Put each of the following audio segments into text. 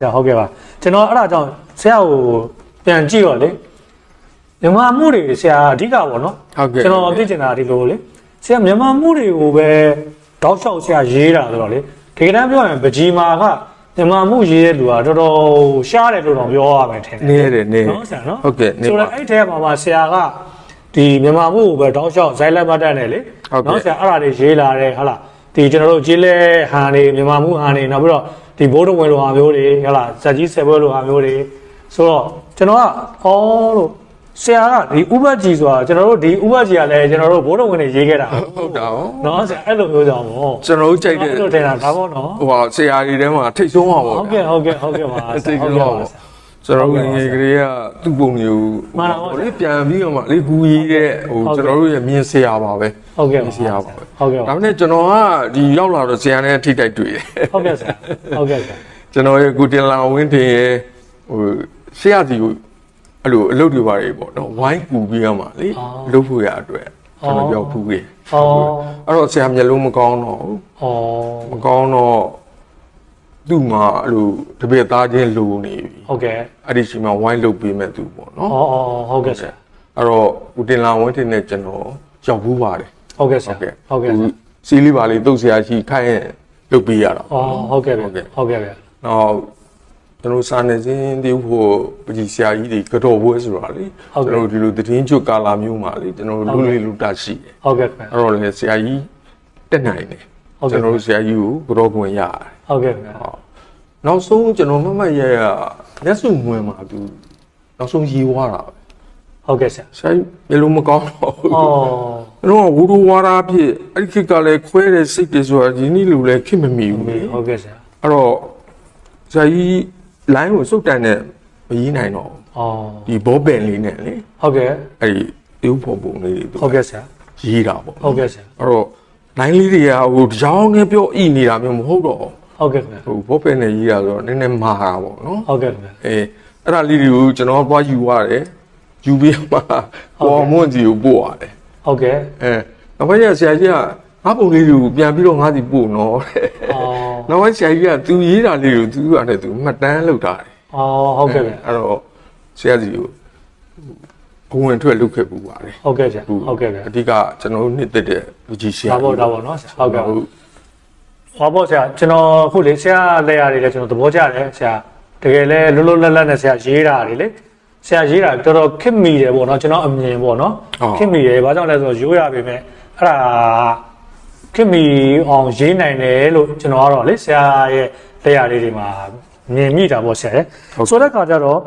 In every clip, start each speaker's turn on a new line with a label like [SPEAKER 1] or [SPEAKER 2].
[SPEAKER 1] ဆရာဟုတ်ကဲ့ပါကျွန်တော်အဲ့ဒါကြောင့်ဆရာကိုပြန်ကြည့်တော့လေမြန်မာမှုတွေဆရာအဓိကပေါ့နော်
[SPEAKER 2] ဟုတ်ကဲ့
[SPEAKER 1] ကျွန်တော်သိချင်တာဒီလိုလေဆရာမြန်မာမှုတွေကိုပဲတောက်လျှောက်ဆရာရေးတာဆိုတော့လေတကယ်တမ်းပြောရင်ပကြီးမာကမြန်မာမှုရေးတဲ့လူကတော်တော်ရှားတယ်လို့တော့ပြောရမယ်ထင်တယ်
[SPEAKER 2] နေရတယ်နေ
[SPEAKER 1] နော်ဆရာနော်
[SPEAKER 2] ဟုတ်ကဲ့နေ
[SPEAKER 1] ဆို
[SPEAKER 2] ပါ
[SPEAKER 1] တော့အဲ့ထဲမှာမှာဆရာကဒီမြန်မာမှုကိုပဲတောက်လျှောက်ဇိုင်းလက်မတ်တက်နဲ့လေ
[SPEAKER 2] ဟုတ်ကဲ့
[SPEAKER 1] နော်ဆရာအဲ့ဒါတွေရေးလာတယ်ဟုတ်လားဒီကျွန်တော်တို့ကြီးလဲဟန်နေမြန်မာမှုဟန်နေနောက်ပြီးတော့ ဒီဘိုးတော်ဝင်လိုဟာမျိုးတွေဟုတ်လားဇက်ကြီးဆယ်ဘွဲလိုဟာမျိုးတွေဆိုတော့ကျွန်တော်ကအော်လို့ဆရာကဒီဥပကြီးဆိုတာကျွန်တော်တို့ဒီဥပကြီးကလည်းကျွန်တော်တို့ဘိုးတော်ဝင်တွေရေးခဲ့တာ
[SPEAKER 2] ဟုတ်တာဟော
[SPEAKER 1] နော်ဆရာအဲ့လိုမျိုးကြောင့်ပေါ့
[SPEAKER 2] ကျွန်တော်တို့ကြိုက်တဲ့
[SPEAKER 1] အဲ့လိုထင်တာဒါပေါ့နော်
[SPEAKER 2] ဟိုဟာဆရာကြီးထဲမှာထိတ်ဆုံးပါပေါ့
[SPEAKER 1] ဟုတ်ကဲ့ဟုတ်ကဲ့ဟုတ်ကဲ့ပါ
[SPEAKER 2] အ
[SPEAKER 1] ဆ
[SPEAKER 2] သိ
[SPEAKER 1] ရာဟုတ်
[SPEAKER 2] ဆုံး
[SPEAKER 1] ကဲ့
[SPEAKER 2] ပါ
[SPEAKER 1] ပါ
[SPEAKER 2] ပေါ့
[SPEAKER 1] ဆရာ
[SPEAKER 2] ကျွန်တော်တို့ငယ်ကလေးကသူ့ပုံမျိုး
[SPEAKER 1] မှန်ပါပါ
[SPEAKER 2] လေပြန်ပြီးတော့မှလေကူကြီးတဲ့ဟို
[SPEAKER 1] ဟုတ်ကဲ့
[SPEAKER 2] ကျွန်တော်တို့ရဲ့မြင်ဆရာပါပဲ
[SPEAKER 1] ဟုတ်ကဲ့ပါ
[SPEAKER 2] မြင်ဆရာပါပဲ
[SPEAKER 1] ဟုတ်ကဲ့ပါ
[SPEAKER 2] ဒါပေမဲ့ကျွန်တော်ကဒီရောက်လာတော့ဆရာနဲ့ထိတိုက်တွေ့တယ်
[SPEAKER 1] ဟုတ်ကဲ့ဆရာဟုတ်ကဲ့ဆရာ
[SPEAKER 2] ကျွန်တော်ရဲ့ကုတင်လာဝင်းတင်ရဲ့ဟိုဆရာစီကိုအဲ့လိုအလုပ်တွေပါတယ်ပေါ့နော်ဝိုင်းကူပြီးတော့မှလေ
[SPEAKER 1] အော်
[SPEAKER 2] လုပ်ဖို့ရအတွက်ကျွန်တော်
[SPEAKER 1] အော်
[SPEAKER 2] ရောက်ဖူးခဲ့
[SPEAKER 1] ဟော
[SPEAKER 2] အဲ့တော့ဆရာမျက်လုံးမကောင်းတော့ဘူး
[SPEAKER 1] ဟော
[SPEAKER 2] မကောင်းတော့ သူ့မှာအဲ့လိုတပည့်သားချင်းလိုနေပြီ
[SPEAKER 1] ဟုတ်ကဲ့
[SPEAKER 2] အဲ့ဒီချိန်မှာဝိုင်းလုပ်ပေးမဲ့သူပေါ့နော်
[SPEAKER 1] ဟောဟောဟုတ်ကဲ့ဆရာ
[SPEAKER 2] အဲ့တော့ဦးတင်လာဝင်းတင်နဲ့ကျွန်တော်ရောက်ဘူးပါတယ်
[SPEAKER 1] ဟုတ်ကဲ့ဆ
[SPEAKER 2] ဟု
[SPEAKER 1] ရာ
[SPEAKER 2] တ်ကဲ့
[SPEAKER 1] ဟုတ်ကဲ့ဆရာ
[SPEAKER 2] စီးလေးပါလေးတုတ်ဆရာရှိခိုင်းရင်လုပ်ပေးရတာ
[SPEAKER 1] ဟောဟုတ်ကဲ့ဗျ
[SPEAKER 2] ဟုတ်ကဲ့
[SPEAKER 1] ဟုတ်ကဲ့ဗျ
[SPEAKER 2] နောက်ကျွန်တော်စာနေစင်းတည်းဖို့ပကြီးဆရာကြီးတွေကတော့ဘွဲဆိုတာလေ
[SPEAKER 1] ဟုတ်ကဲ့
[SPEAKER 2] ကျွန်တော်ဒီလိုသတင်းကျွတ်ကာလာမျိုးမှာလေကျွန်တော်
[SPEAKER 1] ဟုတ်
[SPEAKER 2] လူ
[SPEAKER 1] ကဲ့
[SPEAKER 2] လေးလူတာရှိတယ်
[SPEAKER 1] ဟုတ်ကဲ့ဗျ
[SPEAKER 2] အဲ့တော့လေဆရာကြီးတက်နိုင်တယ်
[SPEAKER 1] ဟုတ် ကဲ့
[SPEAKER 2] ကျွန်တော်တို့ဆရာကြီးကိုကတော့ခွင့်ရတယ်
[SPEAKER 1] ဟုတ်ကဲ့ဗျ
[SPEAKER 2] နောက်ဆုံးကျွန်တော်မမတ်ရရလက်စုံဝင်မှာသူနောက်ဆုံးရေးွားတာပဲ
[SPEAKER 1] ဟုတ်ကဲ့ဆရာ
[SPEAKER 2] ဆရာကြီးဘယ်လိုမကောင်းတော့ဘူး
[SPEAKER 1] ဟော
[SPEAKER 2] ကျွန်တော်ကဝူရဝါရာဖြစ်အဲ့ဒီခေတ်ကလည်းခွဲတဲ့စိတ်တွေဆိုတာဒီနေ့လူလည်းခင်မမီဘူးလေ
[SPEAKER 1] ဟုတ်ကဲ့ဆရာ
[SPEAKER 2] အဲ့တော့ဆရာကြီးလိုင်းကိုစုတ်တန်နဲ့မရေးနိုင်တော့ဘူး
[SPEAKER 1] ဟော
[SPEAKER 2] ဒီဘောပင်လေးနဲ့လေ
[SPEAKER 1] ဟုတ်ကဲ့
[SPEAKER 2] အဲ့ဒီအေးဖို့ပုံလေးတွေသူ
[SPEAKER 1] ဟုတ်ကဲ့ဆရာ
[SPEAKER 2] ရေးတာပေါ့
[SPEAKER 1] ဟုတ်ကဲ့ဆရာ
[SPEAKER 2] အဲ့တော့ လိုင်းလေးတွေကဟိုကြောင်းငယ်ပြောဣနေတာမျိုးမဟုတ်တော့
[SPEAKER 1] ဟုတ်ကဲ့ဗျ
[SPEAKER 2] ဟိုဘောပင်နဲ့ရေးတာဆိုတော့နည်းနည်းမာတာပေါ့နော်
[SPEAKER 1] ဟုတ်ကဲ့ဗျ
[SPEAKER 2] အဲအဲ့ဒါလေးတွေကိုကျွန်တော်သွားယူရတယ်ယူပြီးမှပေါ်မွန်ကြီးကိုပို့ရတယ်
[SPEAKER 1] ဟုတ်ကဲ့
[SPEAKER 2] အဲနောက်ပိုင်းကျဆရာကြီးကငါပုံလေးတွေကိုပြန်ပြီးတော့ငါစီပို့နော်တဲ့
[SPEAKER 1] ဟော
[SPEAKER 2] နောက်ပိုင်းဆရာကြီးကသူရေးတာလေးကိုသူကလည်းသူမှတ်တမ်းလုပ်တာတယ်
[SPEAKER 1] ဟောဟုတ်ကဲ့ဗျ
[SPEAKER 2] အဲ့တော့ဆရာကြီးကို ဘဝင်ထွက်လုပ်ခဲ့ပူပါတယ်
[SPEAKER 1] ဟုတ်ကဲ့ဆရာဟုတ်ကဲ့ဗျ
[SPEAKER 2] အဓိကကျွန်တော်တို့နှစ်သက်တဲ့လူကြီးဆရာ
[SPEAKER 1] ဒါပေါ့ဒါပေါ့နော်ဆရာဟုတ်ကဲ့
[SPEAKER 2] ဟုတ်
[SPEAKER 1] ဟောပေါ့ဆရာကျွန်တော်အခုလေဆရာလက်ရတွေလည်းကျွန်တော်သဘောကျတယ်ဆရာတကယ်လဲလွတ်လွတ်လပ်လပ်နဲ့ဆရာရေးတာတွေလေဆရာရေးတာတော်တော်ခစ်မိတယ်ပေါ့နော်ကျွန်တော်အမြင်ပေါ့နော်ခစ်မိတယ်ဘာကြောင့်လဲဆိုတော့ရိုးရပေမဲ့အဲ့ဒါခစ်မိအောင်ရေးနိုင်တယ်လို့ကျွန်တော်ကတော့လေဆရာရဲ့လက်ရလေးတွေမှာ မြင်မိတာပေါ့ဆရာရဲ့ဆိုတဲ့ခါကျတော့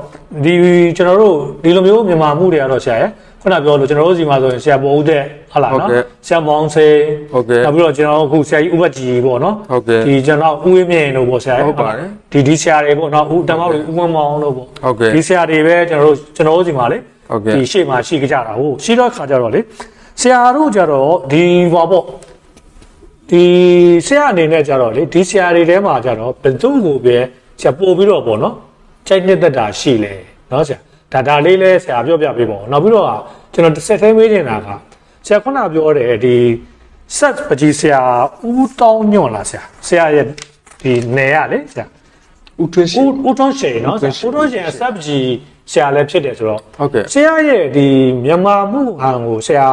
[SPEAKER 1] ဒီကျွန်တော်တို့ဒီလိုမျိုးမြန်မာမှုတွေကတော့ဆရာရဲ့ခုနပြောလို့ကျွန်တော်တို့စီမှာဆိုရင်ဆရာပေါ်ဦးတဲ့ဟုတ်လားနော်ဆရာမောင်စေ
[SPEAKER 2] ဟုတ်ကဲ့
[SPEAKER 1] နောက်ပြီးတော့ကျွန်တော်အခုဆရာကြီးဥပကြီးပေါ့နော်
[SPEAKER 2] ဟုတ်ကဲ့
[SPEAKER 1] ဒီကျွန်တော်ဦးဝင်းမြင့်တို့ပေါ့ဆရာ
[SPEAKER 2] ဟုတ်ပါတယ်
[SPEAKER 1] ဒီဒီဆရာတွေပေါ့နော်ဦးတမောက်တို့ဦးဝင်းမောင်တို့ပေါ့
[SPEAKER 2] ဟုတ်ကဲ့
[SPEAKER 1] ဒီဆရာတွေပဲကျွန်တော်တို့ကျွန်တော်တို့စီမှာလေ
[SPEAKER 2] ဟုတ်ကဲ့
[SPEAKER 1] ဒီရှေ့မှာရှိကြတာဟုတ်ရှိတော့ခါကြတော့လေဆရာတို့ကြတော့ဒီဘာပေါ့ဒီဆရာအနေနဲ့ကြတော့လေဒီဆရာတွေထဲမှာကြတော့ဘယ်သူ့ကိုပဲ ဆရာပို့ပြီးတော့ပေါ့နော်ကြိုက်နှစ်သက်တာရှိလေနော်ဆရာဒါဒါလေးလဲဆရာပြောပြပေးပါဦးနောက်ပြီးတော့ကျွန်တော်တစ်ဆက်သေးမေးနေတာကဆရာခုနပြောတယ်ဒီဆက်ပကြီးဆရာဦးတောင်းညွန့်လားဆရာဆရာရဲ့ဒီနေရလေဆရာ
[SPEAKER 2] ဦးထွန်းရှိ
[SPEAKER 1] ဦးဦးထွန်းရှင်နော်ဆရာ
[SPEAKER 2] ဦး
[SPEAKER 1] ဦး
[SPEAKER 2] ထွ
[SPEAKER 1] ထွ
[SPEAKER 2] န်း
[SPEAKER 1] န်း
[SPEAKER 2] ရှိ
[SPEAKER 1] ရှင်ဆက်ပကြီးဆရာလည်းဖြစ်တယ်ဆိုတော့
[SPEAKER 2] ဟုတ်ကဲ့
[SPEAKER 1] ဆရာရဲ့ဒီမြန်မာမှုဟန်ကိုဆရာ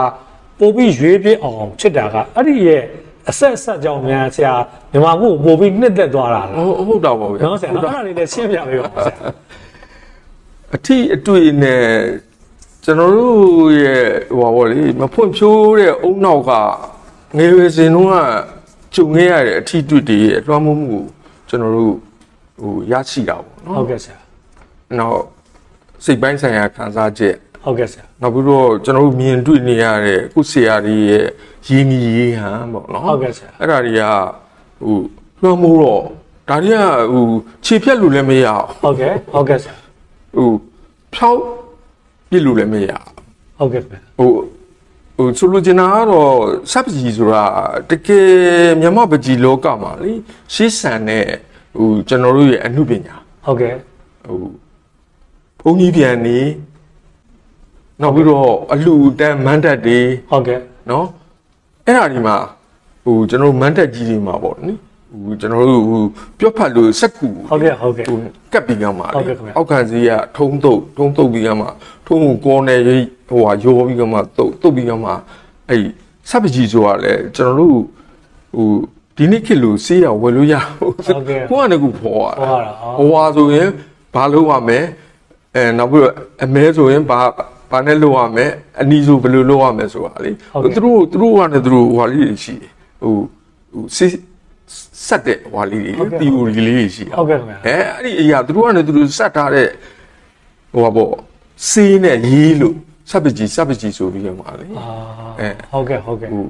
[SPEAKER 1] ပို့ပြီးရွေးပြအောင်ဖြစ်တာကအဲ့ဒီရဲ့ အဆက်အဆက်ကြောင့်များဆရာမြန်မာမှုကိုပို့ပြီးနှစ်သက်သွားတာလား
[SPEAKER 2] ဟုတ်ဟုတ်တော့ပါဗျာ
[SPEAKER 1] နော်ဆရာနော်အဲ့ဒါလေးလည်းရှင်းပြပေးပါဦးဆရာ
[SPEAKER 2] အထီးအတွေ့နဲ့ကျွန်တော်တို့ရဲ့ဟိုပါဗောလေမဖွင့်ဖြိုးတဲ့အုံနောက်ကငယ်ရွယ်စဉ်တုန်းကကြုံခဲ့ရတဲ့အထီးတွေ့တွေရဲ့အလွှမ်းမိုးမှုကိုကျွန်တော်တို့ဟိုရရှိတာပေါ့နော်
[SPEAKER 1] ဟုတ်ကဲ့ဆရာ
[SPEAKER 2] နောက်စိတ်ပိုင်းဆိုင်ရာခံစားချက်
[SPEAKER 1] ဟုတ်ကဲ့ဆရာ
[SPEAKER 2] နောက်ပြီးတော့ကျွန်တော်တို့မြင်တွေ့နေရတဲ့ကုဆရာတွေရဲ့ရင်းကြီးရေးဟန်ပေါ့နော်
[SPEAKER 1] ဟုတ်ကဲ့ဆရာ
[SPEAKER 2] အဲ့ဒါတွေကဟိုလွှမ်းမိုးတော့ဒါတွေကဟိုခြေဖြတ်လို့လည်းမရအောင်
[SPEAKER 1] ဟုတ်ကဲ့ဟုတ်ကဲ့ဆရာ
[SPEAKER 2] ဟိုဖြောက်ပြစ်လို့လည်းမရအောင်
[SPEAKER 1] ဟုတ်ကဲ့ဆရာ
[SPEAKER 2] ဟိုဟိုဆိုလိုချင်တာကတော့စပ်ပကြီးဆိုတာတကယ်မြမပကြီးလောကမှာလေရှေးဆန်တဲ့ဟိုကျွန်တော်တို့ရဲ့အမှုပညာ
[SPEAKER 1] ဟုတ်ကဲ့
[SPEAKER 2] ဟိုဘုန်းကြီးပြန်နေ နောက်ပြီးတော့အလှူတန်းမန်းတက်တွေ
[SPEAKER 1] ဟုတ်ကဲ့
[SPEAKER 2] နော်အဲ့ဒါဒီမှာဟိုကျွန်တော်တို့မန်းတက်ကြီးတွေမှာပေါ့နိဟိုကျွန်တော်တို့ဟိုပြောဖတ်လို့စက်ကူ
[SPEAKER 1] ဟုတ်ကဲ့ဟုတ်ကဲ့
[SPEAKER 2] ဟိုကပ်ပြီးကမှ
[SPEAKER 1] ဟုတ်ကဲ့ခင်ဗျ
[SPEAKER 2] အောက်ခံစီကထုံးတုပ်ထုံးတုပ်ပြီးကမှထုံးကိုကောနယ်ရိပ်ဟိုဟာရောပြီးကမှတုပ်တုပ်ပြီးကမှအဲ့စပ်ပကြီးဆိုတာလေကျွန်တော်တို့ဟိုဒီနေ့ခေတ်လို့စေးရဝယ်လို့ရဟုတ်
[SPEAKER 1] ဟုတ်ကဲ့
[SPEAKER 2] ကိုကနေကူဖော်ရ
[SPEAKER 1] ဖော်ရတာဟော
[SPEAKER 2] ဟိုဟာဆိုရင်ဘာလုပ်ရမလဲအဲနောက်ပြီးတော့အမဲဆိုရင်ဘာ ဘာနဲ့လုပ်ရမလဲအနီးဆိုဘယ်လိုလုပ်ရမလဲဆိုတာလေ
[SPEAKER 1] ဟုတ်ကဲ့
[SPEAKER 2] သူတို့သူတို့ကလည်းသူတို့ဟိုဟာလေးတွေရှိတယ်ဟိုဟိုစေးဆက်တဲ့ဟိုဟာလေးတွေ
[SPEAKER 1] ဟုတ်ကဲ့
[SPEAKER 2] တီယိုရီလေးတွေရှိတာ
[SPEAKER 1] ဟုတ်ကဲ့ခင်ဗျာ
[SPEAKER 2] အဲအဲ့ဒီအရာသူတို့ကလည်းသူတို့စက်ထားတဲ့ဟိုပါပေါ့စေးနဲ့ရေးလို့စပ်ပကြီးစပ်ပကြီးဆိုပြီးရမှာလေ
[SPEAKER 1] အာ
[SPEAKER 2] အဲ
[SPEAKER 1] ဟုတ်ကဲ့ဟုတ်ကဲ့
[SPEAKER 2] ဟို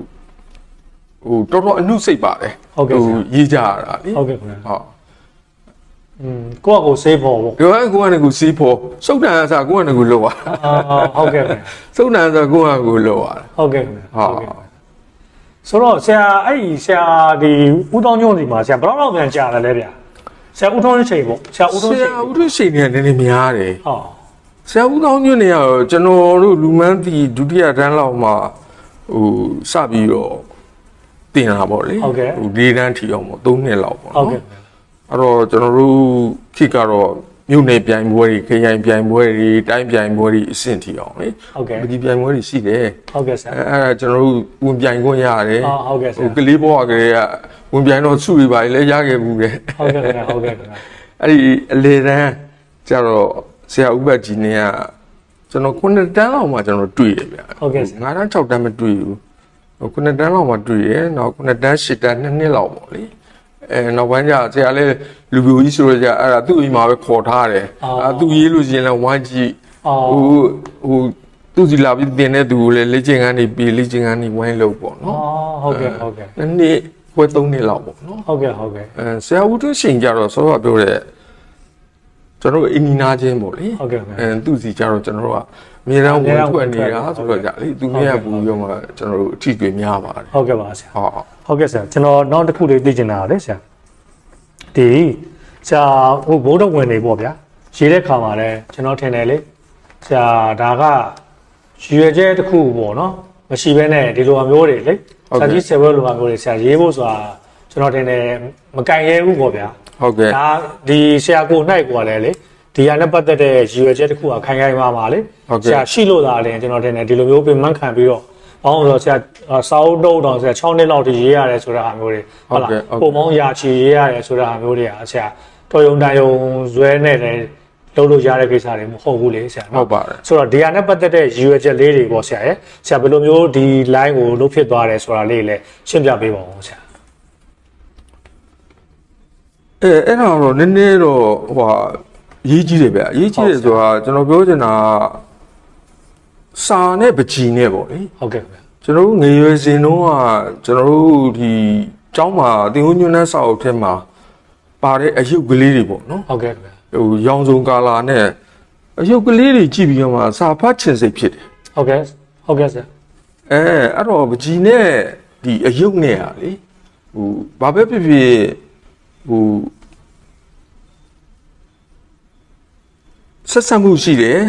[SPEAKER 2] ဟိုတော်တော်အနုစိတ်ပါတယ်
[SPEAKER 1] ဟုတ်ကဲ့ဆရာ
[SPEAKER 2] ရေးကြရတာလေ
[SPEAKER 1] ဟုတ်ကဲ့ခင်ဗျာ
[SPEAKER 2] ဟုတ်
[SPEAKER 1] อืมကိုယ့်အကိုစေးဖို့ပေါ့
[SPEAKER 2] ဒီကကိုကနေကိုစီးဖို့စုတ်တန်အစားကိုကနေကိုလောက်ရတာ
[SPEAKER 1] အာဟုတ်ကဲ့ခင်ဗျာ
[SPEAKER 2] စုတ်တန်အစားကိုကနေကိုလောက်ရတာ
[SPEAKER 1] ဟုတ်ကဲ့ခင်ဗျာ
[SPEAKER 2] ဟုတ်
[SPEAKER 1] ကဲ့ဆိုတော့ဆရာအဲ့ဒီဆရာဒီဦးတောင်းညွန့်ဒီမှာဆရာဘယ်တော့လောက်ပြန်ကြာတယ်လဲဗျာဆရာဦးတောင်းချိန်ပေါ့ဆရာဦးတောင်း
[SPEAKER 2] ဆ
[SPEAKER 1] ချိန်
[SPEAKER 2] ရာဦးတို့ရှိနေတယ်နည်းနည်းများတယ်
[SPEAKER 1] ဟော
[SPEAKER 2] ဆရာဦးကောင်းညွန့်နေရတော့ကျွန်တော်တို့လူမန်းတီဒုတိယတန်းလောက်မှဟိုစပြီးတော့တင်လာပေါ့လေ
[SPEAKER 1] ဟုတ်ကဲ့
[SPEAKER 2] ဟိုလေးတန်းထီအောင်ပေါ့၃နှစ်လောက်ပေါ့
[SPEAKER 1] ဟုတ်
[SPEAKER 2] နော်
[SPEAKER 1] ကဲ့
[SPEAKER 2] အဲ့တော့ကျွန်တော်တို့ခေတ်ကတော့မြို့နယ်ပြိုင်ပွဲတွေခရိုင်ပြိုင်ပွဲတွေတိုင်းပြိုင်ပွဲတွေအဆင့်ထီအောင်လေ
[SPEAKER 1] ဟုတ်ကဲ့
[SPEAKER 2] ဒီပြိုင်ပွဲတွေရှိတယ်
[SPEAKER 1] ဟုတ်ကဲ့ဆရာ
[SPEAKER 2] အဲအဲ့ဒါကျွန်တော်တို့ဝင်ပြိုင်ခွင့်ရတယ်
[SPEAKER 1] အော်ဟုတ်ကဲ့ဆရာ
[SPEAKER 2] ဟိုကလေးဘွားကလေးကဝင်ပြိုင်တော့စုတွေပါလေရခဲ့ဘူးတဲ့
[SPEAKER 1] ဟုတ်ကဲ့ခင်ဗျာဟုတ်ကဲ့ခင်ဗျာ
[SPEAKER 2] အဲ့ဒီအလေတန်းကျတော့ဆရာဥပတ်ကြီးနေကကျွန်တော်9တန်းလောက်မှကျွန်တော်တွေ့တယ်ဗျ
[SPEAKER 1] ဟုတ်ကဲ့ဆရာ
[SPEAKER 2] 9တန်း6တန်းမတွေ့ဘူးဟို9တန်းလောက်မှတွေ့ရနောက်9တန်း10တန်း2နှစ်လောက်ပေါ့လေ အဲနောက်ပိုင်းကျဆရာလည်းလူပြိုကြီးဆိုတော့ကြအဲ့ဒါသူ့အိမ်မှာပဲခေါ်ထားတယ်အဲသူရေးလို့ရှိရင်လည်းဝိုင်းကြည့်
[SPEAKER 1] အော်
[SPEAKER 2] ဟိုဟိုသူစီလာပြီးတင်တဲ့သူကိုလည်းလေ့ကျင့်ခန်းနေပြီးလေ့ကျင့်ခန်းနေဝိုင်းလို့ပေါ့နော်
[SPEAKER 1] အော်ဟုတ်ကဲ့ဟုတ်ကဲ့
[SPEAKER 2] နှစ်နှစ်ပွဲ3နှစ်လောက်ပေါ့နော်
[SPEAKER 1] ဟုတ်ကဲ့ဟုတ်ကဲ့
[SPEAKER 2] အဲဆရာဦးထွန်းရှင်ကြတော့ဆောတော့ပြောတဲ့ ကျွန်တော်တို့အင်းနီနာချင်းပေါ့လေ
[SPEAKER 1] ဟုတ်ကဲ့ခင်ဗျာ
[SPEAKER 2] အဲသူစီကြတော့ကျွန်တော်တို့ကအမြဲတမ်းဝင်ထွက်နေတာ
[SPEAKER 1] ဟုတ်
[SPEAKER 2] ဆို
[SPEAKER 1] ကဲ့
[SPEAKER 2] တော့ကြလေသူမြတ်ဘူးရောမှကျွန်တော်တို့အထီးတွေများပါတယ်
[SPEAKER 1] ဟုတ်ကဲ့ပါဆရာ
[SPEAKER 2] ဟော
[SPEAKER 1] ဟုတ်ကဲ့ဆရာကျွန်တော်နောက်တစ်ခုလေးသိချင်တာလေဆရာဒီဆရာဟိုဘိုးတော်ဝင်နေပေါ့ဗျာရေးတဲ့ခါမှာလဲကျွန်တော်ထင်တယ်လေဆရာဒါကရွေကျဲတစ်ခုပေါ့နော်မရှိဘဲနဲ့ဒီလိုအမျိုးတွေလေဆရာကြီးဆယ်ဘဲလိုအမျိုးတွေဆရာရေးဖို့ဆိုတာကျွန်တော်ထင်တယ်မကင်ရဲဘူးပေါ့ဗျာ
[SPEAKER 2] ဟုတ်ကဲ့
[SPEAKER 1] ဒါဒီဆရာကိုနိုင်ကိုလည်းလေဒီဟာနဲ့ပတ်သက်တဲ့ရည်ရွယ်ချက်တစ်ခုကခိုင်ခိုင်မာမာလေ
[SPEAKER 2] ဟုတ်ကဲ့
[SPEAKER 1] ဆရာရှိလို့သာလေကျွန်တော်တင်တယ်ဒီလိုမျိုးပြင်မှန်းခံပြီးတော့ဘောင်းဆိုဆရာအာစာအုပ်တုပ်တောင်ဆရာ6နှစ်လောက်ထိရေးရတယ်ဆိုတဲ့ဟာမျိုးတွေဟုတ်လားပုံမောင်းရာချီရေးရတယ်ဆိုတဲ့ဟာမျိုးတွေကဆရာတော်ယုံတန်ယုံဇွဲနဲ့လည်းလုပ်လို့ရတဲ့ကိစ္စတွေမဟုတ်ဘူးလေဆရာ
[SPEAKER 2] ဟု
[SPEAKER 1] နော်
[SPEAKER 2] တ်ပါတယ်
[SPEAKER 1] ဆိုတော့ဒီဟာနဲ့ပတ်သက်တဲ့ရည်ရွယ်ချက်လေးတွေပေါ့ဆရာရဲ့ဆရာဘယ်လိုမျိုးဒီ line ကိုလုပ်ဖြစ်သွားတယ်ဆိုတာလေးလည်းရှင်းပြပေးပါဦးဆရာ
[SPEAKER 2] အဲအဲ့ဒါတော့နည်းနည်းတော့ဟိုဟာရေးကြည့်တယ်ဗျအရေးကြီးတယ်ဆိုတာကျွန်တော်ပြောချင်တာကစာနဲ့ပကြီးနဲ့ပေါ့လေ
[SPEAKER 1] ဟုတ်ကဲ့ခင်ဗျာ
[SPEAKER 2] ကျွန်တော်တို့ငယ်ရွယ်စဉ်တုန်းကကျွန်တော်တို့ဒီကျောင်းမှာတင်ဦးညွန်းနှန်းစာအုပ်ထဲမှာပါတဲ့အယုတ်ကလေးတွေပေါ့နော်
[SPEAKER 1] ဟုတ်ကဲ့ခင်ဗျာ
[SPEAKER 2] ဟိုရောင်စုံကာလာနဲ့အယုတ်ကလေးတွေကြည့်ပြီးတော့မှစာဖတ်ချင်စိတ်ဖြစ်တယ်
[SPEAKER 1] ဟုတ်ကဲ့ဟုတ်ကဲ့ဆရာ
[SPEAKER 2] အဲအဲ့တော့ပကြီးနဲ့ဒီအယုတ်နဲ့ဟာလေဟိုဘာပဲဖြစ်ဖြစ် ဟိုဆက်ဆက်မှုရှိတယ်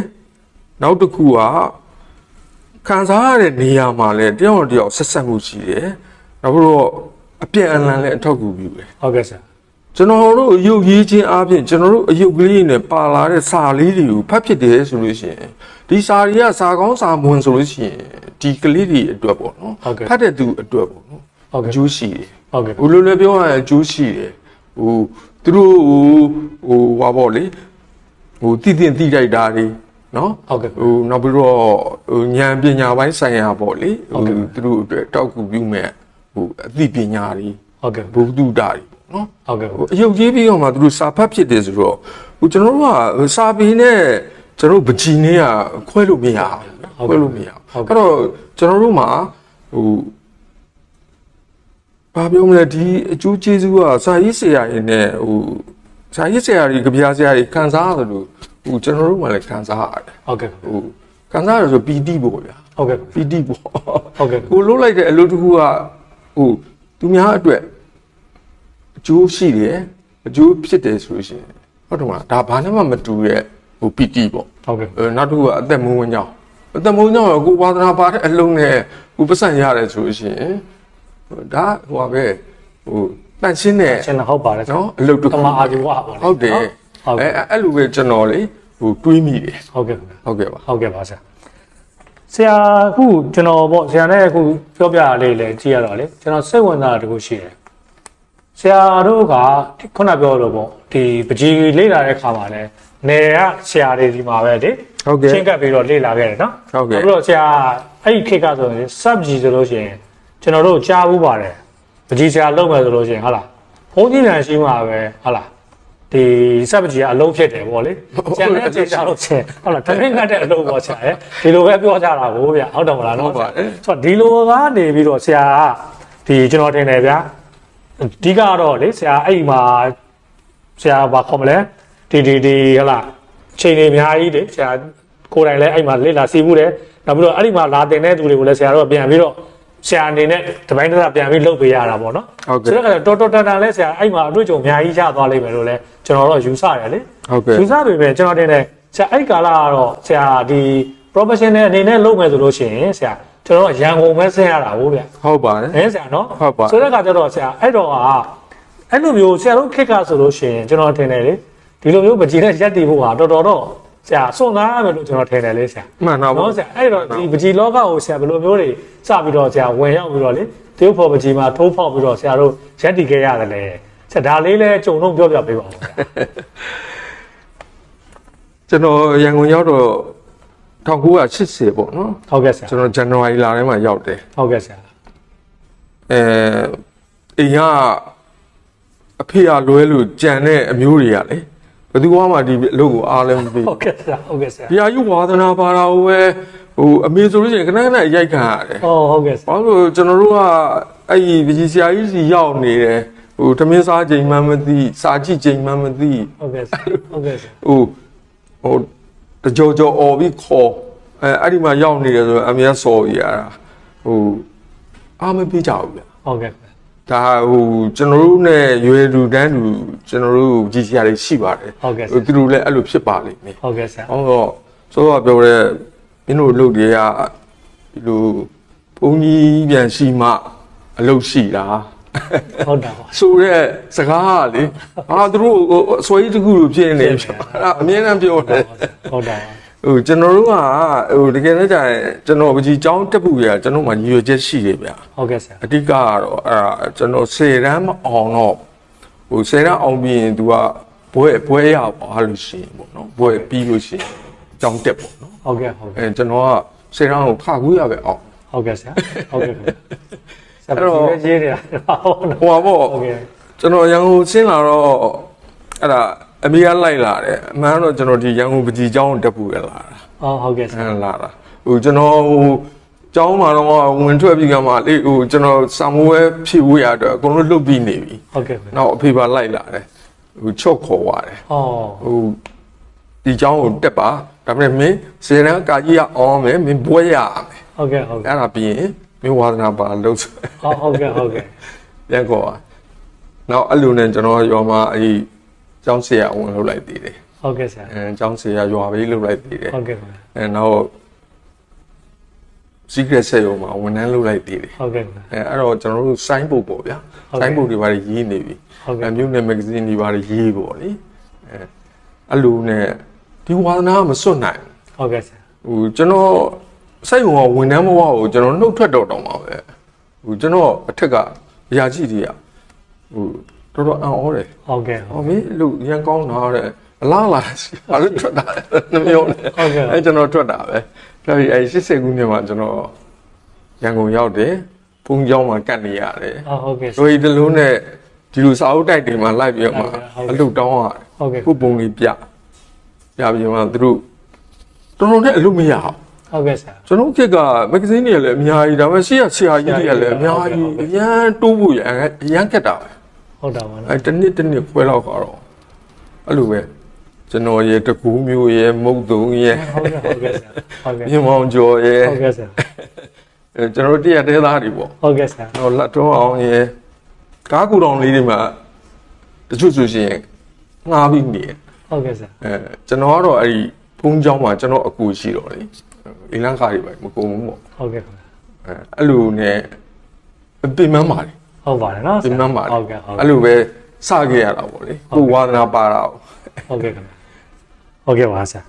[SPEAKER 2] နောက်တစ်ခုကခံစားရတဲ့နေရာမှာလည်းတယောက်နဲ့တယောက်ဆက်ဆက်မှုရှိတယ်နောက်ပြီးတော့အပြန်အလှန်လည်းအထောက်အကူပြုတယ်
[SPEAKER 1] ဟုတ်ကဲ့ဆရာ
[SPEAKER 2] ကျွန်တော်တို့အယုတ်ရေးခြင်းအပြင်ကျွန်တော်တို့အယုတ်ကလေးနဲ့ပါလာတဲ့စာလေးတွေကိုဖတ်ဖြစ်တယ်ဆိုလို့ရှိရင်ဒီစာတွေကစာကောင်းစာမွန်ဆိုလို့ရှိရင်ဒီကလေးတွေအတွက်ပေါ့နော်
[SPEAKER 1] ဟုတ်ကဲ့
[SPEAKER 2] ဖတ်တဲ့သူအတွက်ပေါ့နော်
[SPEAKER 1] ဟုတ်ကဲ့
[SPEAKER 2] အကျိုးရှိတယ်
[SPEAKER 1] ဟုတ်ကဲ့
[SPEAKER 2] ဟိုလိုလိုပြောရရင်အကျိုးရှိတယ် ဟိုသူတို့ဟိုဟိုဟာပေါ့လေဟိုတည်တင်တည်တိုက်တာတွေနော်
[SPEAKER 1] ဟုတ်ကဲ့
[SPEAKER 2] ဟိုနောက်ပြီးတော့ဟိုဉာဏ်ပညာပိုင်းဆိုင်ရာပေါ့လေ
[SPEAKER 1] ဟုတ်ကဲ့
[SPEAKER 2] သူတို့အတွက်တောက်ကူပြုမဲ့ဟိုအသိပညာတွေ
[SPEAKER 1] ဟုတ်ကဲ့
[SPEAKER 2] ဘုဒ္ဓတာတွေပေါ့နော်
[SPEAKER 1] ဟုတ်ကဲ့
[SPEAKER 2] ဟိုအယုတ်ကြီးပြီးတော့မှသူတို့စာဖတ်ဖြစ်တယ်ဆိုတော့ဟိုကျွန်တော်တို့ကစာပေနဲ့ကျွန်တော်တို့ပကြီးနေကခွဲလို့မရဘူးခွဲလို့မရဘူးအဲ့တော့ကျွန်တော်တို့မှာဟို ဘာပြောမလဲဒီအကျိုးကျေးဇူးကစာရေးဆရာတွေနဲ့ဟိုစာရေးဆရာတွေကြပြားဆရာတွေခံစားရတယ်လို့ဟိုကျွန်တော်တို့မှလည်းခံစားရတယ်
[SPEAKER 1] ဟုတ်ကဲ့
[SPEAKER 2] ဟိုခံစားရတယ်ဆိုပီတိပေါ့ဗျာ
[SPEAKER 1] ဟုတ်ကဲ့
[SPEAKER 2] ပီတိပေါ့
[SPEAKER 1] ဟုတ်ကဲ့
[SPEAKER 2] ကိုလှုပ်လိုက်တဲ့အလုပ်တစ်ခုကဟိုသူများအတွက်အကျိုးရှိတယ်အကျိုးဖြစ်တယ်ဆိုလို့ရှိရင်ဟုတ်တယ်မလားဒါဘာနဲ့မှမတူတဲ့ဟိုပီတိပေါ့
[SPEAKER 1] ဟုတ်ကဲ့
[SPEAKER 2] အဲနောက်တစ်ခုကအသက်မွေးဝမ်းကြောင်းအသက်မွေးဝမ်းကြောင်းကကိုယ်ဝါသနာပါတဲ့အလုံးနဲ့ကိုယ်ပတ်စံရတယ်ဆိုလို့ရှိရင် ဒါဟိုပါပဲဟိုတန့်ရှင်းတဲ့
[SPEAKER 1] ရှင်းလားဟုတ်ပါတယ်ဆရာ
[SPEAKER 2] နော်အလုပ်တစ်ခု
[SPEAKER 1] ကမအာဒီဝါပေါ့လေ
[SPEAKER 2] ဟုတ်တယ်
[SPEAKER 1] ဟုတ်
[SPEAKER 2] အဲ
[SPEAKER 1] ကဲ့
[SPEAKER 2] အဲ့လိုပဲကျွန်တော်လေဟိုတွေးမိတယ်
[SPEAKER 1] ဟုတ်ကဲ့ခင်ဗျာ
[SPEAKER 2] ဟုတ်ကဲ့ပါ
[SPEAKER 1] ဟုတ်ကဲ့ပါဆရာဆရာအခုကျွန်တော်ပေါ့ဆရာနဲ့အခုပြောပြရလေးလေကြည့်ရတော့လေကျွန်တော်စိတ်ဝင်စားတာတခုရှိတယ်ဆရာတို့ကခုနပြောလို့ပေါ့ဒီပကြီးလေ့လာတဲ့ခါမှာလဲနေရဆရာတွေဒီမှာပဲလေ
[SPEAKER 2] ဟုတ်ကဲ့
[SPEAKER 1] ချင်းကပ်ပြီးတော့လေ့လာခဲ့တယ်နော်
[SPEAKER 2] ဟုတ်ကဲ့
[SPEAKER 1] အခုတော့ဆရာအဲ့ဒီခေတ်ကဆိုရင် sub ကြီးဆိုလို့ရှိရင် ကျွန်တော်တို့ကြားဘူးပါတယ်ပကြီးဆရာလုပ်မယ်ဆိုလို့ရှိရင်ဟုတ်လားဘုန်းကြီးများရှိမှာပဲဟုတ်လားဒီ sub ကြီးကအလုံးဖြစ်တယ်ပေါ့လေကျန်တဲ့ချိန်ကြလို့ရှိရင်ဟုတ်လားတမင်ကတဲ့အလုံးပေါ့ဆရာရဲ့ဒီလိုပဲပြောကြတာကိုဗျဟုတ်တယ်မလား
[SPEAKER 2] ဟု
[SPEAKER 1] နော်
[SPEAKER 2] တ်ပါတယ်
[SPEAKER 1] ဆိုတော့ဒီလိုကနေပြီးတော့ဆရာကဒီကျွန်တော်ထင်တယ်ဗျာအဓိကတော့လေဆရာအဲ့ဒီမှာဆရာဘာခေါ်မလဲဒီဒီဒီဟလာချိန်တွေအများကြီးလေဆရာကိုယ်တိုင်လည်းအဲ့မှာလေ့လာစီးမှုတယ်နောက်ပြီးတော့အဲ့ဒီမှာလာတင်တဲ့သူတွေကိုလည်းဆရာတို့ကပြန်ပြီးတော့ ဆရာအနေနဲ့တပိုင်းတစ်စပြန်ပြီးလုပ်ပေးရတာပေါ့နော်
[SPEAKER 2] ဟုတ်ကဲ့
[SPEAKER 1] ဆိုတော့တော်တော်တန်တန်လဲဆရာအဲ့မှာအတွေ့အကြုံအများကြီးရသွားလိမ့်မယ်လို့လည်းကျွန်တော်တော့ယူဆရတယ်လေ
[SPEAKER 2] ဟုတ်ကဲ့
[SPEAKER 1] ယူဆပေမဲ့ကျွန်တော်တင်တယ်ဆရာအဲ့ဒီကာလကတော့ဆရာဒီ professional အနေနဲ့လုပ်မယ်ဆိုလို့ရှိရင်ဆရာကျွန်တော်ကရန်ကုန်ပဲဆင်းရတာဟုတ်ဗျ
[SPEAKER 2] ဟုတ်ပါတယ်
[SPEAKER 1] အဲဆရာနော်
[SPEAKER 2] ဟုတ်ပါ
[SPEAKER 1] ဆိုတဲ့အခါကျတော့ဆရာအဲ့တော့ကအဲ့လိုမျိုးဆရာတို့ခက်ကဆိုလို့ရှိရင်ကျွန်တော်ထင်တယ်လေဒီလိုမျိုးပကြီးနဲ့ရက်တည်ဖို့ဟာတော်တော်တော့ ဆရာစွန့်သားရမယ်လို့ကျွန်တော်ထင်တယ်လေဆရာ
[SPEAKER 2] မှန်တော့ပါ
[SPEAKER 1] နော်ဆရာအဲ့တော့ဒီပကြီးလောကကိုဆရာဘယ်လိုမျိုးတွေစပြီးတော့ဆရာဝင်ရောက်ပြီးတော့လေတရုတ်ဖော်ပကြီးမှာထိုးဖောက်ပြီးတော့ဆရာတို့ရက်တည်ခဲ့ရတယ်လေဆရာဒါလေးလဲကြုံတော့ပြောပြပေးပါဦးဆရာ
[SPEAKER 2] ကျွန်တော်ရန်ကုန်ရောက်တော့1980ပေါ့နော်
[SPEAKER 1] ဟုတ်ကဲ့ဆရာ
[SPEAKER 2] ကျွန်တော်ဇန်နဝါရီလထဲမှာရောက်တယ်
[SPEAKER 1] ဟုတ်ကဲ့ဆရာ
[SPEAKER 2] အဲအိမ်ကအဖေကလွဲလို့ကြံတဲ့အမျိုးတွေကလေ ဘယ်သူမှဒီအလုပ်ကိုအားလည်းမပေး
[SPEAKER 1] ဟုတ်ကဲ့ဆရာဟုတ်ကဲ့ဆရာ
[SPEAKER 2] ဒီအာယုဝါသနာပါတာကိုပဲဟိုအမေဆိုလို့ရှိရင်ခဏခဏရိုက်ခံရတယ်
[SPEAKER 1] ဟောဟုတ်ကဲ့ဆရာ
[SPEAKER 2] ဘာလို့လဲကျွန်တော်တို့ကအဲ့ဒီပကြီးဆရာကြီးစီရောက်နေတယ်ဟိုသမင်းစားချိန်မှမသိစာကြည့်ချိန်မှမသိ
[SPEAKER 1] ဟုတ်ကဲ့ဆရာဟုတ်ကဲ့ဆရာ
[SPEAKER 2] ဟိုဟိုတကြောကြောអော်ပြီးခေါ်အဲအဲ့ဒီမှာရောက်နေတယ်ဆိုတော့အမေကစော်ရတာဟိုအားမပေးကြဘူးဗျ
[SPEAKER 1] ဟုတ်ကဲ့
[SPEAKER 2] ဒါဟိုကျွန်တော်တို့ ਨੇ ရွယ်လူတန်းလူကျွန်တော်တို့ကြီးစရာတွေရှိပါတယ်
[SPEAKER 1] ဟုတ်ကဲ့
[SPEAKER 2] ဟိုသူတို့လည်းအဲ့လိုဖြစ်ပါလိမ့်မယ်
[SPEAKER 1] ဟုတ်ကဲ့ဆရာ
[SPEAKER 2] ဟောတော့စောစောပြောတဲ့မင်းတို့လုပ်တွေကဒီလိုဘုံကြီးပြန်ရှိမှအလုပ်ရှိတာ
[SPEAKER 1] ဟုတ်တာပါ
[SPEAKER 2] ဆိုတဲ့စကားကလေအာသူတို့ဟိုအစွဲကြီးတစ်ခုလိုဖြစ်နေပြီအဲ့ဒါအမြဲတမ်းပြောတယ်
[SPEAKER 1] ဟုတ်တာပါ
[SPEAKER 2] ဟိုကျွန်တော်တို့ကဟိုတကယ်တမ်းကျရင်ကျွန်တော်ပကြီးចောင်းတက်ဖို့ရကျွန်တော်မှညီရွယ်ချက်ရှိတယ်ဗျာ
[SPEAKER 1] ဟုတ်ကဲ့ဆရာ
[SPEAKER 2] အဓိကကတော့အဲ့ဒါကျွန်တော်10တန်းမအောင်တော့ဟို10တန်းအောင်ပြီးရင် तू ကဘွဲဘွဲရပါလို့ရှိရင်ပေါ့နော်ဘွဲပြီးလို့ရှိရင်ចောင်းတက်ပေါ့နော်
[SPEAKER 1] ဟုတ်ကဲ့ဟုတ်ကဲ့
[SPEAKER 2] အဲကျွန်တော်က10တန်းကိုခါကူးရပဲအောင်
[SPEAKER 1] ဟုတ်ကဲ့ဆရာဟုတ်ကဲ့ဆရာ
[SPEAKER 2] အဲ့တော့
[SPEAKER 1] ဒီပဲရေးနေတာဟုတ်
[SPEAKER 2] ဟိုပါပေါ့
[SPEAKER 1] ဟုတ်ကဲ့
[SPEAKER 2] ကျွန်တော်ရန်ကုန်ဆင်းလာတော့အဲ့ဒါ အမေကလိုက်လာတယ်အမှန်တော့ကျွန်တော်ဒီရန်ကုန်ပကြီးចောင်းကိုတက်ဖို့ရလာတာ
[SPEAKER 1] အော်ဟုတ်ကဲ့ဆရာ
[SPEAKER 2] ဆန်းလာတာဟိုကျွန်တော်ဟိုကျောင်းမှာတော့ဝင်ထွက်ပြီးကမှလေဟိုကျွန်တော်စာမိုးပဲဖြည့်ဝေးရတော့အကုန်လုံးလုတ်ပြီးနေပြီ
[SPEAKER 1] ဟုတ်ကဲ့
[SPEAKER 2] နောက်အဖေပါလိုက်လာတယ်ဟိုချော့ခေါ်သွားတယ်
[SPEAKER 1] အော်
[SPEAKER 2] ဟိုဒီကျောင်းကိုတက်ပါဒါပေမဲ့မင်းစေရန်ကာကြီးကအောင်းမယ်မင်းဘွဲရရမယ်
[SPEAKER 1] ဟုတ်ကဲ့ဟုတ်ကဲ့
[SPEAKER 2] အဲ့ဒါပြီးရင်မင်းဝါသနာပါလို့ဆို
[SPEAKER 1] အော်ဟုတ်ကဲ့ဟုတ်ကဲ့
[SPEAKER 2] ပြန်ခေါ်သွားနောက်အဲ့လိုနဲ့ကျွန်တော်ရောမှာအဲ့ ကျောင်းဆရာဝင်လုပ်လိုက်သေးတယ်
[SPEAKER 1] ဟုတ်ကဲ့ဆရာ
[SPEAKER 2] အဲကျောင်းဆရာရွာဘေးလုပ်လိုက်သေးတယ်
[SPEAKER 1] ဟုတ်ကဲ့ဟုတ်ကဲ့
[SPEAKER 2] အဲနောက် secret ဆက်ရုံမှာဝန်ထမ်းလုပ်လိုက်သေးတယ်
[SPEAKER 1] ဟုတ်ကဲ့
[SPEAKER 2] အဲအဲ့တော့ကျွန်တော်တို့ sign board ပေါ့ဗျာ
[SPEAKER 1] ဟုတ်ကဲ့
[SPEAKER 2] sign board တွေပါရေးနေပြီ
[SPEAKER 1] ဟုတ်ကဲ့
[SPEAKER 2] အဲမြို့နယ် magazine တွေပါရေးပေါ့လေအဲအဲ့လိုနဲ့ဒီဝါသနာကမစွတ်နိုင်
[SPEAKER 1] ဟုတ်ကဲ့ဆရာ
[SPEAKER 2] ဘူးဟိုကျွန်တော်စိတ်ဝင်ကဝန်ထမ်းဘဝကိုကျွန်တော်နှုတ်ထွက်တော့တောင်းပါပဲဟိုကျွန်တော်အထက်ကအရာကြီးတွေကဟို တော်တော်အံ့ဩတယ်
[SPEAKER 1] ဟုတ်ကဲ့
[SPEAKER 2] ဟောမင်းလူရန်ကောင်းတာတဲ့အလားလာရှိဘာလို့ထွက်တာလဲနှမျိုးနဲ့
[SPEAKER 1] ဟုတ်ကဲ့
[SPEAKER 2] အဲကျွန်တော်ထွက်တာပဲဒါပြီးအဲ80ခုနှစ်မှာကျွန်တော်ရန်ကုန်ရောက်တယ်ဘုံကျောင်းမှာကတ်နေရတယ်
[SPEAKER 1] အော်ဟုတ်ကဲ့ဆရာ
[SPEAKER 2] ဆိုဒီတလုံးနဲ့ဒီလိုစာအုပ်တိုက်တွေမှာလိုက်ပြီးတော့မှ
[SPEAKER 1] ဟုတ်ကဲ့ဟုတ်ကဲ့
[SPEAKER 2] အလုပ်တောင်းရတယ်
[SPEAKER 1] ဟုတ်ကဲ့
[SPEAKER 2] ခုပုံလေးပြပြပြီးမှသူတို့တော်တော်နဲ့အလုပ်မရအောင်
[SPEAKER 1] ဟုတ်ကဲ့ဆရာ
[SPEAKER 2] ကျွန်တော်ခေတ်ကမဂ္ဂဇင်းတွေလည်းအများကြီးဒါပေမဲ့ရှေ့ကဆရာကြီးတွေကလည်းအများကြီးအရန်တိုးဖို့ရအရန်ခက်တာပဲ
[SPEAKER 1] ဟုတ်တာပါနော်
[SPEAKER 2] အဲတစ်နှစ်တစ်နှစ်ခွဲလောက်ကတော့အဲ့လိုပဲကျွန်တော်ရဲ့တကူမျိုးရဲ့မုတ်တုံရဲ့
[SPEAKER 1] ဟုတ်ကဲ့ဟုတ်ကဲ့ဆရာဟုတ်ကဲ့
[SPEAKER 2] မြင်မောင်ကျော်ရဲ့
[SPEAKER 1] ဟုတ်ကဲ့ဆရာ
[SPEAKER 2] အဲကျွန်တော်တို့တရက်တဲသားတွေပေါ့
[SPEAKER 1] ဟုတ်ကဲ့ဆရာ
[SPEAKER 2] တော့လက်တော်အောင်ရဲ့ကားကူတော်လေးတွေမှာတချို့ဆိုရှင်ငားပြီးနေတယ်
[SPEAKER 1] ဟုတ်ကဲ့ဆရာ
[SPEAKER 2] အဲကျွန်တော်ကတော့အဲ့ဒီဘုံเจ้าမှာကျွန်တော်အကူရှိတော့လေအင်္ဂလန်ကားတွေပဲမကုန်ဘူးပေါ့
[SPEAKER 1] ဟုတ်ကဲ့
[SPEAKER 2] အဲအဲ့လိုနဲ့ပြင်မန်းပါလေ
[SPEAKER 1] ဟုတ်ပါတယ်နော်
[SPEAKER 2] ပြင်မှန်းပါတယ်
[SPEAKER 1] ဟုတ်ကဲ့ဟုတ်ကဲ့
[SPEAKER 2] အဲ့လိုပဲစခဲ့ရတာပေါ့လေကိုဝါသနာပါတာကို
[SPEAKER 1] ဟုတ်ကဲ့ခင်ဗျာဟုတ်ကဲ့ပါဆရာ